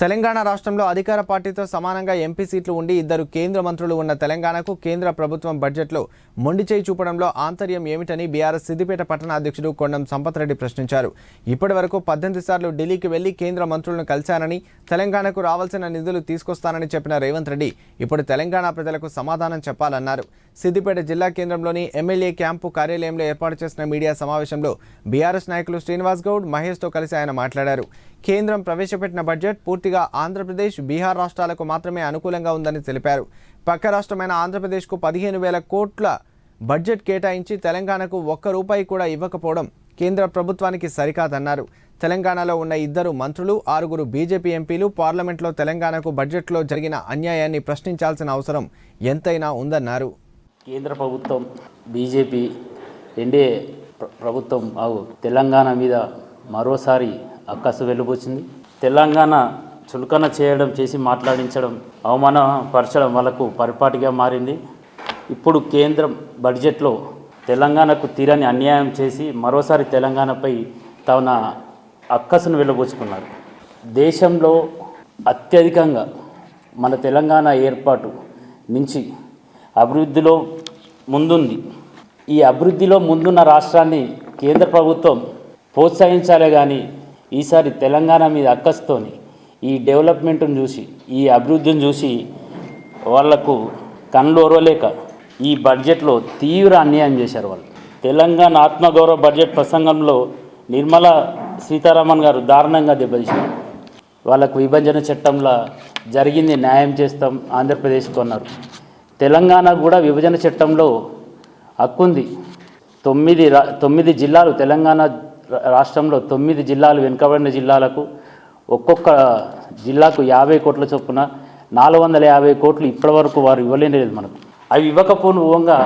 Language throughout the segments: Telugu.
తెలంగాణ రాష్ట్రంలో అధికార పార్టీతో సమానంగా ఎంపీ సీట్లు ఉండి ఇద్దరు కేంద్ర మంత్రులు ఉన్న తెలంగాణకు కేంద్ర ప్రభుత్వం బడ్జెట్లో మొండి చేయి చూపడంలో ఆంతర్యం ఏమిటని బీఆర్ఎస్ సిద్దిపేట పట్టణ అధ్యక్షుడు కొండం సంపత్ రెడ్డి ప్రశ్నించారు. ఇప్పటి వరకు పద్దెనిమిది సార్లు ఢిల్లీకి వెళ్ళి కేంద్ర మంత్రులను కలిశానని తెలంగాణకు రావాల్సిన నిధులు తీసుకొస్తానని చెప్పిన రేవంత్ రెడ్డి ఇప్పుడు తెలంగాణ ప్రజలకు సమాధానం చెప్పాలన్నారు. సిద్దిపేట జిల్లా కేంద్రంలోని ఎమ్మెల్యే క్యాంపు కార్యాలయంలో ఏర్పాటు చేసిన మీడియా సమావేశంలో బీఆర్ఎస్ నాయకులు శ్రీనివాస్ గౌడ్ మహేష్తో కలిసి ఆయన మాట్లాడారు. కేంద్రం ప్రవేశపెట్టిన బడ్జెట్ పూర్తిగా ఆంధ్రప్రదేశ్ బీహార్ రాష్ట్రాలకు మాత్రమే అనుకూలంగా ఉందని తెలిపారు. పక్క రాష్ట్రమైన ఆంధ్రప్రదేశ్కు పదిహేను వేల కోట్ల బడ్జెట్ కేటాయించి తెలంగాణకు ఒక్క రూపాయి కూడా ఇవ్వకపోవడం కేంద్ర ప్రభుత్వానికి సరికాదన్నారు. తెలంగాణలో ఉన్న ఇద్దరు మంత్రులు ఆరుగురు బీజేపీ ఎంపీలు పార్లమెంట్లో తెలంగాణకు బడ్జెట్లో జరిగిన అన్యాయాన్ని ప్రశ్నించాల్సిన అవసరం ఎంతైనా ఉందన్నారు. కేంద్ర ప్రభుత్వం బీజేపీ ఎన్డీఏ ప్రభుత్వం తెలంగాణ మీద మరోసారి అక్కసు వెలుబుచ్చింది తెలంగాణ చులకన చేయడం చేసి మాట్లాడించడం అవమానపరచడం వాళ్ళకు పరిపాటిగా మారింది. ఇప్పుడు కేంద్రం బడ్జెట్లో తెలంగాణకు తీరని అన్యాయం చేసి మరోసారి తెలంగాణపై తన అక్కసును వెళ్ళబోచుకున్నారు దేశంలో అత్యధికంగా మన తెలంగాణ ఏర్పాటు నుంచి అభివృద్ధిలో ముందుంది. ఈ అభివృద్ధిలో ముందున్న రాష్ట్రాన్ని కేంద్ర ప్రభుత్వం ప్రోత్సహించాలే కానీ ఈసారి తెలంగాణ మీద అక్కస్తోని ఈ డెవలప్మెంట్ను చూసి ఈ అభివృద్ధిని చూసి వాళ్ళకు కళ్ళు ఓరవలేక ఈ బడ్జెట్లో తీవ్ర అన్యాయం చేశారు వాళ్ళు. తెలంగాణ ఆత్మగౌరవ బడ్జెట్ ప్రసంగంలో నిర్మలా సీతారామన్ గారు దారుణంగా దెబ్బతీశారు. వాళ్ళకు విభజన చట్టంలో జరిగింది న్యాయం చేస్తాం ఆంధ్రప్రదేశ్కు అన్నారు. తెలంగాణ కూడా విభజన చట్టంలో హక్కుంది. తొమ్మిది రా తొమ్మిది జిల్లాలు తెలంగాణ రాష్ట్రంలో తొమ్మిది జిల్లాలు వెనుకబడిన జిల్లాలకు ఒక్కొక్క జిల్లాకు యాభై కోట్ల చొప్పున నాలుగు వందల యాభై కోట్లు ఇప్పటివరకు వారు ఇవ్వలేదు మనకు. అవి ఇవ్వకపోను ఊహంగా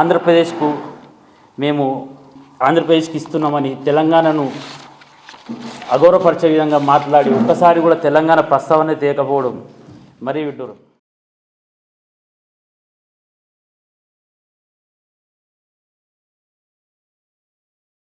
ఆంధ్రప్రదేశ్కు మేము ఆంధ్రప్రదేశ్కి ఇస్తున్నామని తెలంగాణను అగౌరవపరిచే విధంగా మాట్లాడి ఒక్కసారి కూడా తెలంగాణ ప్రస్తావన తీయకపోవడం మరీ విడ్డూరం.